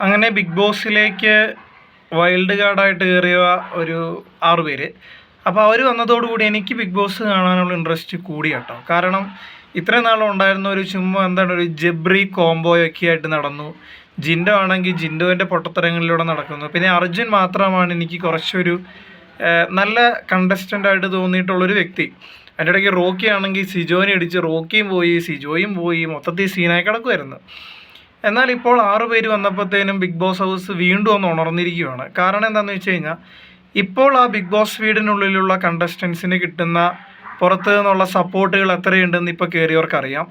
അങ്ങനെ big ബോസിലേക്ക് wild കാർഡായിട്ട് കയറിയ ഒരു ആറ് പേര്. അപ്പോൾ അവർ വന്നതോടുകൂടി എനിക്ക് ബിഗ് ബോസ് കാണാനുള്ള ഇൻട്രസ്റ്റ് കൂടി കേട്ടോ കാരണം ഇത്രയും നാളും ഉണ്ടായിരുന്ന ഒരു ചുമ്മാ എന്താണ് ഒരു ജബ്രി കോംബോയൊക്കെ ആയിട്ട് നടന്നു. ജിൻഡോ ആണെങ്കിൽ ജിൻഡോന്റെ പൊട്ടത്തരങ്ങളിലൂടെ നടക്കുന്നു. പിന്നെ അർജുൻ മാത്രമാണ് എനിക്ക് കുറച്ചൊരു നല്ല കണ്ടസ്റ്റന്റായിട്ട് തോന്നിയിട്ടുള്ളൊരു വ്യക്തി. അതിന്റെ ഇടയ്ക്ക് റോക്കി ആണെങ്കിൽ സിജോനെ അടിച്ച് റോക്കിയും പോയി സിജോയും പോയി മൊത്തത്തിൽ സീനായി കിടക്കുമായിരുന്നു എന്നാൽ ഇപ്പോൾ ആറു പേര് വന്നപ്പോഴത്തേനും ബിഗ് ബോസ് ഹൗസ് വീണ്ടും ഒന്ന് ഉണർന്നിരിക്കുകയാണ്. കാരണം എന്താണെന്ന് വെച്ച് കഴിഞ്ഞാൽ ഇപ്പോൾ ആ ബിഗ് ബോസ് വീടിനുള്ളിലുള്ള കണ്ടസ്റ്റൻസിന് കിട്ടുന്ന പുറത്തു നിന്നുള്ള സപ്പോർട്ടുകൾ എത്രയുണ്ടെന്ന് ഇപ്പോൾ കയറിയവർക്കറിയാം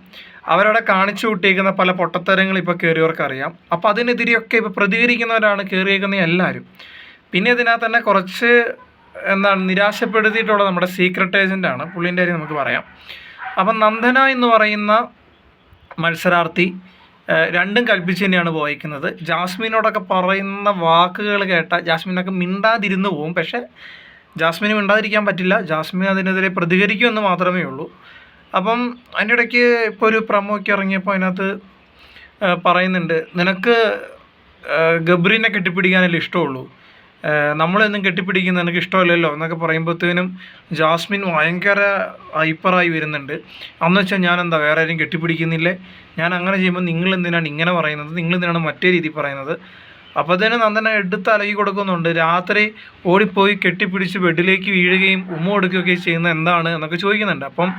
അവരവിടെ കാണിച്ചു കൂട്ടിയിരിക്കുന്ന പല പൊട്ടത്തരങ്ങൾ ഇപ്പോൾ കയറിയവർക്കറിയാം അപ്പോൾ അതിനെതിരെയൊക്കെ ഇപ്പോൾ പ്രതികരിക്കുന്നവരാണ് കയറിയേക്കുന്ന എല്ലാവരും. പിന്നെ ഇതിനകത്ത് തന്നെ കുറച്ച് എന്താണ് നിരാശപ്പെടുത്തിയിട്ടുള്ള നമ്മുടെ സീക്രട്ട് ഏജന്റ് ആണ്. പുള്ളിന്റെ കാര്യം നമുക്ക് പറയാം. അപ്പം നന്ദന എന്ന് പറയുന്ന മത്സരാർത്ഥി രണ്ടും കൽപ്പിച്ച് തന്നെയാണ് പോയിക്കുന്നത് ജാസ്മിനോടൊക്കെ പറയുന്ന വാക്കുകൾ കേട്ട ജാസ്മിനൊക്കെ മിണ്ടാതിരുന്നു പോകും പക്ഷേ ജാസ്മിന് മിണ്ടാതിരിക്കാൻ പറ്റില്ല. ജാസ്മിൻ അതിനെതിരെ പ്രതികരിക്കുമെന്ന് മാത്രമേ ഉള്ളൂ. അപ്പം അതിന്റെ ഇടയ്ക്ക് ഇപ്പോൾ ഒരു പ്രമോക്ക് ഇറങ്ങിയപ്പോൾ അതിനകത്ത് പറയുന്നുണ്ട് നിനക്ക് ഗബ്രീനെ കെട്ടിപ്പിടിക്കാനല്ലേ ഇഷ്ടമുള്ളൂ? നമ്മളെന്നും കെട്ടിപ്പിടിക്കുന്ന എനിക്ക് ഇഷ്ടമല്ലല്ലോ എന്നൊക്കെ പറയുമ്പോഴത്തേനും ജാസ്മിൻ ഭയങ്കര ഹൈപ്പറായി വരുന്നുണ്ട്. അന്ന് വെച്ചാൽ ഞാൻ എന്താ വേറെ ആരും കെട്ടിപ്പിടിക്കുന്നില്ലേ? ഞാൻ അങ്ങനെ ചെയ്യുമ്പോൾ നിങ്ങൾ എന്തിനാണ് ഇങ്ങനെ പറയുന്നത്? നിങ്ങൾ എന്തിനാണ് മറ്റേ രീതി പറയുന്നത്? അപ്പോൾ തന്നെ നന്ദന എടുത്ത് അലകി കൊടുക്കുന്നുണ്ട്. രാത്രി ഓടിപ്പോയി കെട്ടിപ്പിടിച്ച് ബെഡിലേക്ക് വീഴുകയും ഉമ്മ കൊടുക്കുകയൊക്കെ ചെയ്യുന്നത് എന്താണ് എന്നൊക്കെ ചോദിക്കുന്നുണ്ട്. അപ്പം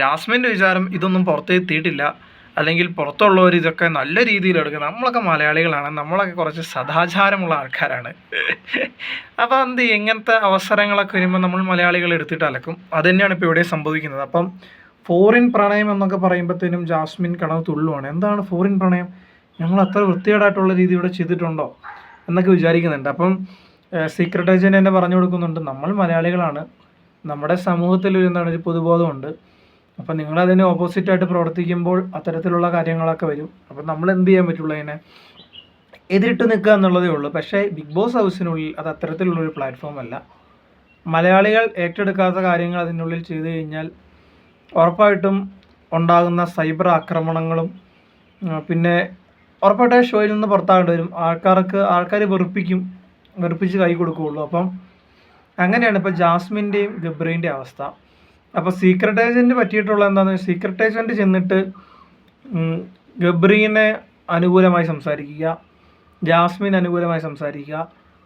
ജാസ്മിന്റെ വിചാരം ഇതൊന്നും പുറത്തെത്തിയിട്ടില്ല അല്ലെങ്കിൽ പുറത്തുള്ളവർ ഇതൊക്കെ നല്ല രീതിയിൽ എടുക്കുക നമ്മളൊക്കെ മലയാളികളാണ് നമ്മളൊക്കെ കുറച്ച് സദാചാരമുള്ള ആൾക്കാരാണ്. അപ്പോൾ എന്ത് ഇങ്ങനത്തെ അവസരങ്ങളൊക്കെ വരുമ്പോൾ നമ്മൾ മലയാളികൾ എടുത്തിട്ട് അലക്കും. അത് തന്നെയാണ് ഇപ്പോൾ ഇവിടെ സംഭവിക്കുന്നത്. അപ്പം ഫോറിൻ പ്രണയം എന്നൊക്കെ പറയുമ്പോഴത്തേനും ജാസ്മിൻ കടവ് തുള്ളുവാണ്. എന്താണ് ഫോറിൻ പ്രണയം? ഞങ്ങൾ അത്ര വൃത്തികേടായിട്ടുള്ള രീതി ഇവിടെ ചെയ്തിട്ടുണ്ടോ എന്നൊക്കെ വിചാരിക്കുന്നുണ്ട്. അപ്പം സീക്രട്ട് തന്നെ പറഞ്ഞു കൊടുക്കുന്നുണ്ട്. നമ്മൾ മലയാളികളാണ്. നമ്മുടെ സമൂഹത്തിൽ എന്താണ് ഒരു പൊതുബോധമുണ്ട്. അപ്പം നിങ്ങളതിന് ഓപ്പോസിറ്റായിട്ട് പ്രവർത്തിക്കുമ്പോൾ അത്തരത്തിലുള്ള കാര്യങ്ങളൊക്കെ വരും. അപ്പം നമ്മൾ എന്ത് ചെയ്യാൻ പറ്റുള്ളൂ അതിനെ എതിരിട്ട് നിൽക്കുക എന്നുള്ളതേ ഉള്ളൂ. പക്ഷേ ബിഗ് ബോസ് ഹൗസിനുള്ളിൽ അത് അത്തരത്തിലുള്ളൊരു പ്ലാറ്റ്ഫോം അല്ല. മലയാളികൾ ഏറ്റെടുക്കാത്ത കാര്യങ്ങൾ അതിനുള്ളിൽ ചെയ്തു കഴിഞ്ഞാൽ ഉറപ്പായിട്ടും ഉണ്ടാകുന്ന സൈബർ ആക്രമണങ്ങളും പിന്നെ ഉറപ്പായിട്ടും ഷോയിൽ നിന്ന് പുറത്താകേണ്ടി വരും. ആൾക്കാർക്ക് ആൾക്കാർ വെറുപ്പിക്കും വെറുപ്പിച്ച് കൈ കൊടുക്കുകയുള്ളൂ. അപ്പം അങ്ങനെയാണ് ഇപ്പോൾ ജാസ്മിന്റെയും ഗബ്രീന്റെയും അവസ്ഥ. അപ്പോൾ സീക്രട്ട് ഏജന്റ് പറ്റിയിട്ടുള്ള എന്താണെന്ന് സീക്രട്ട് ഏജന്റ് ചെന്നിട്ട് ഗബ്രീനെ അനുകൂലമായി സംസാരിക്കുക ജാസ്മിൻ അനുകൂലമായി സംസാരിക്കുക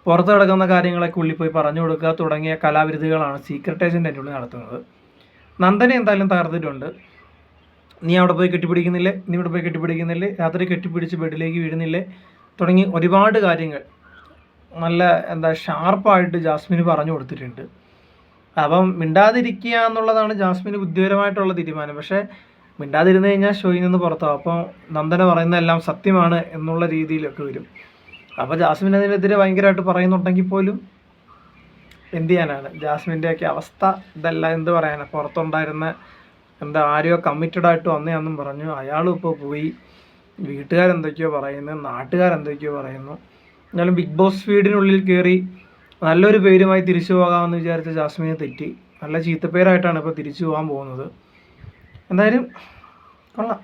പുറത്ത് കിടക്കുന്ന കാര്യങ്ങളൊക്കെ ഉള്ളിൽ പോയി പറഞ്ഞു കൊടുക്കുക തുടങ്ങിയ കലാവിരുദ്ധകളാണ് സീക്രട്ട് ഏജന്റ് എന്റെ ഉള്ളിൽ നടത്തുന്നത്. നന്ദനെ എന്തായാലും തകർത്തിട്ടുണ്ട്. നീ അവിടെ പോയി കെട്ടിപ്പിടിക്കുന്നില്ലേ? നീ ഇവിടെ പോയി കെട്ടിപ്പിടിക്കുന്നില്ലേ? രാത്രി കെട്ടിപ്പിടിച്ച് ബെഡിലേക്ക് വീഴുന്നില്ലേ? തുടങ്ങി ഒരുപാട് കാര്യങ്ങൾ. നല്ല എന്താ ഷാർപ്പായിട്ട് ജാസ്മിന് പറഞ്ഞു കൊടുത്തിട്ടുണ്ട്. അപ്പം മിണ്ടാതിരിക്കുക എന്നുള്ളതാണ് ജാസ്മിന് ബുദ്ധിപരമായിട്ടുള്ള തീരുമാനം. പക്ഷേ മിണ്ടാതിരുന്ന് കഴിഞ്ഞാൽ ഷോയിൽ നിന്ന് പുറത്താവും. അപ്പോൾ നന്ദന പറയുന്നതെല്ലാം സത്യമാണ് എന്നുള്ള രീതിയിലൊക്കെ വരും. അപ്പോൾ ജാസ്മിൻ അതിനെതിരെ ഭയങ്കരമായിട്ട് പറയുന്നുണ്ടെങ്കിൽ പോലും എന്ത് ചെയ്യാനാണ്? ജാസ്മിന്റെയൊക്കെ അവസ്ഥ ഇതല്ല എന്ത് പറയാനാണ് പുറത്തുണ്ടായിരുന്ന എന്താ ആരെയോ കമ്മിറ്റഡ് ആയിട്ട് വന്നയാന്നും പറഞ്ഞു. അയാളും ഇപ്പോൾ പോയി. വീട്ടുകാരെന്തൊക്കെയോ പറയുന്നു. നാട്ടുകാരെന്തൊക്കെയോ പറയുന്നു. എന്നാലും ബിഗ് ബോസ് ഫീഡിനുള്ളിൽ കയറി നല്ലൊരു പേരുമായി തിരിച്ചു പോകാമെന്ന് വിചാരിച്ച ജാസ്മിന് തെറ്റി. നല്ല ചീത്തപ്പേരായിട്ടാണ് ഇപ്പോൾ തിരിച്ചു പോകാൻ പോകുന്നത്. എന്തായാലും കൊള്ളാം.